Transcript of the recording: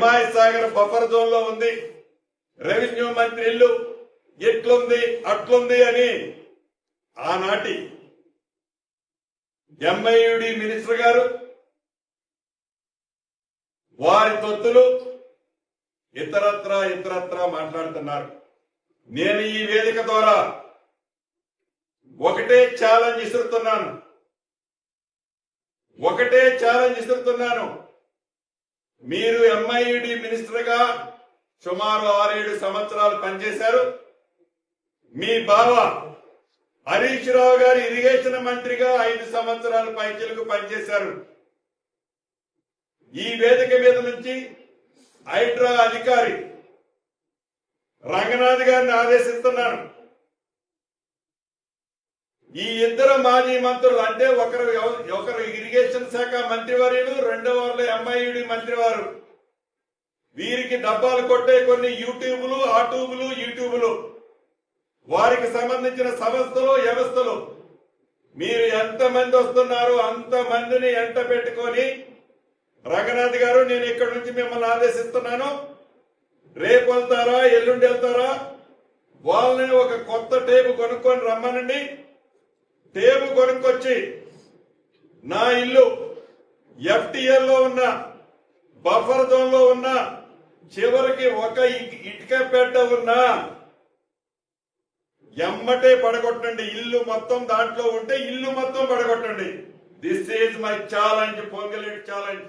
హిమాయ్ Sagar buffer జోన్లో ఉంది. Revenue మంత్రి ఇల్లు ఎట్లుంది అట్లుంది అని ఆనాటి ఎంఐయుడి మినిస్టర్ గారు వారి తొత్తులు ఇతరత్ర ఇతరత్ర మాట్లాడుతున్నారు. నేను ఈ వేదిక ద్వారా ఒకటే ఛాలెంజ్ ఇస్తున్నాను ఒకటే ఛాలెంజ్ ఇస్తున్నాను మీరు ఎంఐడి మినిస్టర్గా సుమారు ఆరేడు సంవత్సరాలు పనిచేశారు. మీ బావ హరీష్ రావు గారు ఇరిగేషన్ మంత్రిగా ఐదు సంవత్సరాలు పైచలకు పనిచేశారు. ఈ వేదిక మీద నుంచి హైడ్రా అధికారి రంగనాథ్ గారిని ఆదేశిస్తున్నాను. ఈ ఇద్దరు మాజీ మంత్రులు అంటే ఒకరు ఒకరు ఇరిగేషన్ శాఖ మంత్రివర్యులు రెండో వాళ్ళు ఎంఐయుడి మంత్రివారు. వీరికి డబ్బాలు కొట్టే కొన్ని యూట్యూబ్లు ఆ ట్యూబ్లు యూట్యూబులు. వారికి సంబంధించిన సంస్థలు వ్యవస్థలు. మీరు ఎంత మంది వస్తున్నారో అంత మందిని ఎంట పెట్టుకొని రంగనాథ్ గారు నేను ఇక్కడి నుంచి మిమ్మల్ని ఆదేశిస్తున్నాను. రేపు వెళ్తారా ఎల్లుండి వెళ్తారా? వాళ్ళని ఒక కొత్త టేపు కొనుక్కొని రమ్మనండి. టేపు కొనుక్కొచ్చి నా ఇల్లు ఎఫ్టిఎల్లో ఉన్న బఫర్ జోన్లో ఉన్న చివరికి ఒక ఇటుక పెట్ట ఉన్నా ఎమ్మటే పడగొట్టండి. ఇల్లు మొత్తం దాంట్లో ఉంటే ఇల్లు మొత్తం పడగొట్టండి. This is my challenge Ponguleti challenge